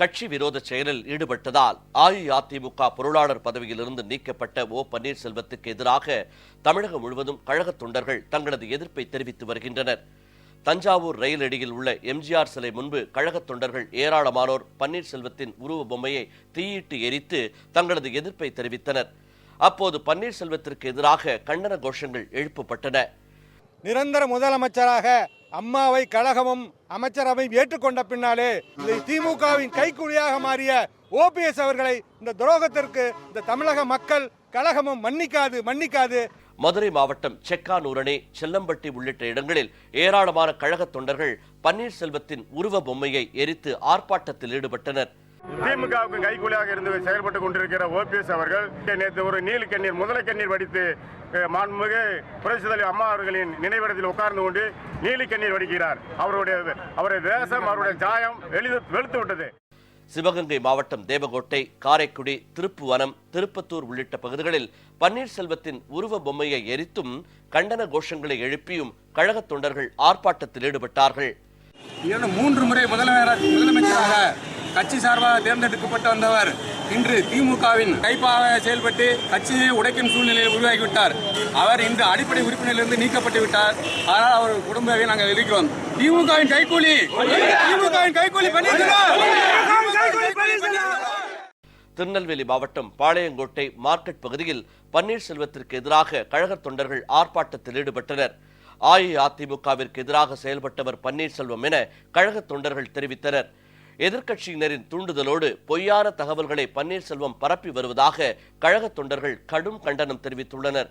கட்சி விரோத செயலில் ஈடுபட்டதால் அஇஅதிமுக பொருளாளர் பதவியிலிருந்து நீக்கப்பட்ட ஓ பன்னீர்செல்வத்துக்கு எதிராக தமிழகம் முழுவதும் கழக தொண்டர்கள் தங்களது எதிர்ப்பை தெரிவித்து வருகின்றனர். தஞ்சாவூர் ரயில் அடியில் உள்ள எம்ஜிஆர் சிலை முன்பு கழக தொண்டர்கள் ஏராளமானோர் பன்னீர்செல்வத்தின் உருவ பொம்மையை தீயிட்டு எரித்து தங்களது எதிர்ப்பை தெரிவித்தனர். அப்போது பன்னீர்செல்வத்திற்கு எதிராக கண்டன கோஷங்கள் எழுப்பப்பட்டன. நிரந்தர முதலமைச்சராக அம்மாவை கழகமும் அமைச்சரவையும் ஏற்றுக்கொண்ட பின்னாலே இதை திமுகவின் கைக்கூலியாக மாறிய ஓபிஎஸ் அவர்களை இந்த துரோகத்திற்கு இந்த தமிழக மக்கள் கழகமும் மன்னிக்காது மன்னிக்காது. மதுரை மாவட்டம் செக்கானூரணி செல்லம்பட்டி உள்ளிட்ட இடங்களில் ஏராளமான கழக தொண்டர்கள் பன்னீர்செல்வத்தின் உருவ பொம்மையை எரித்து ஆர்ப்பாட்டத்தில் ஈடுபட்டனர். திமுகவுக்கு கைகூலியாக இருந்து செயல்பட்டு கொண்டிருக்கிற ஓபிஎஸ் அவர்கள் நேற்று ஒரு நீல கண்ணீர் முதலை கண்ணீர் வடித்து மாண்புமிகு புரட்சி தலைவர் அம்மா அவர்களின் நினைவிடத்தில் உட்கார்ந்து கொண்டு நீலி கண்ணீர் வடிக்கிறார். அவருடைய அவருடைய தேசம் அவருடைய ஜாயம் வெளிது வெளுத்து விட்டது. சிவகங்கை மாவட்டம் தேவகோட்டை காரைக்குடி திருப்புவனம் திருப்பத்தூர் உள்ளிட்ட பகுதிகளில் பன்னீர்செல்வத்தின் உருவ பொம்மையை எரித்தும் கண்டன கோஷங்களை எழுப்பியும் கழக தொண்டர்கள் ஆர்ப்பாட்டத்தில் ஈடுபட்டார்கள். மூன்று முறை முதலமைச்சர் முதலமைச்சராக கட்சி சார்பாக தேர்ந்தெடுக்கப்பட்டு வந்தவர் இன்று திமுகவின் கைப்பாக செயல்பட்டு கட்சியை உடைக்கும் சூழ்நிலையை உருவாகிவிட்டார். அவர் இன்று அடிப்படை உறுப்பினரிலிருந்து நீக்கப்பட்டு விட்டார். ஆனால் அவர் குடும்பவை நாங்கள் எதிர்க்கிறோம். திமுகவின் கைகூலி திமுகவின் கைகூலி திருநெல்வேலி மாவட்டம் பாளையங்கோட்டை மார்க்கெட் பகுதியில் பன்னீர்செல்வத்திற்கு எதிராக கழக தொண்டர்கள் ஆர்ப்பாட்டத்தில் ஈடுபட்டனர். அஇஅதிமுகவிற்கு எதிராக செயல்பட்டவர் பன்னீர்செல்வம் என கழக தொண்டர்கள் தெரிவித்தனர். எதிர்க்கட்சியினரின் தூண்டுதலோடு பொய்யான தகவல்களை பன்னீர்செல்வம் பரப்பி வருவதாக கழக தொண்டர்கள் கடும் கண்டனம் தெரிவித்துள்ளனர்.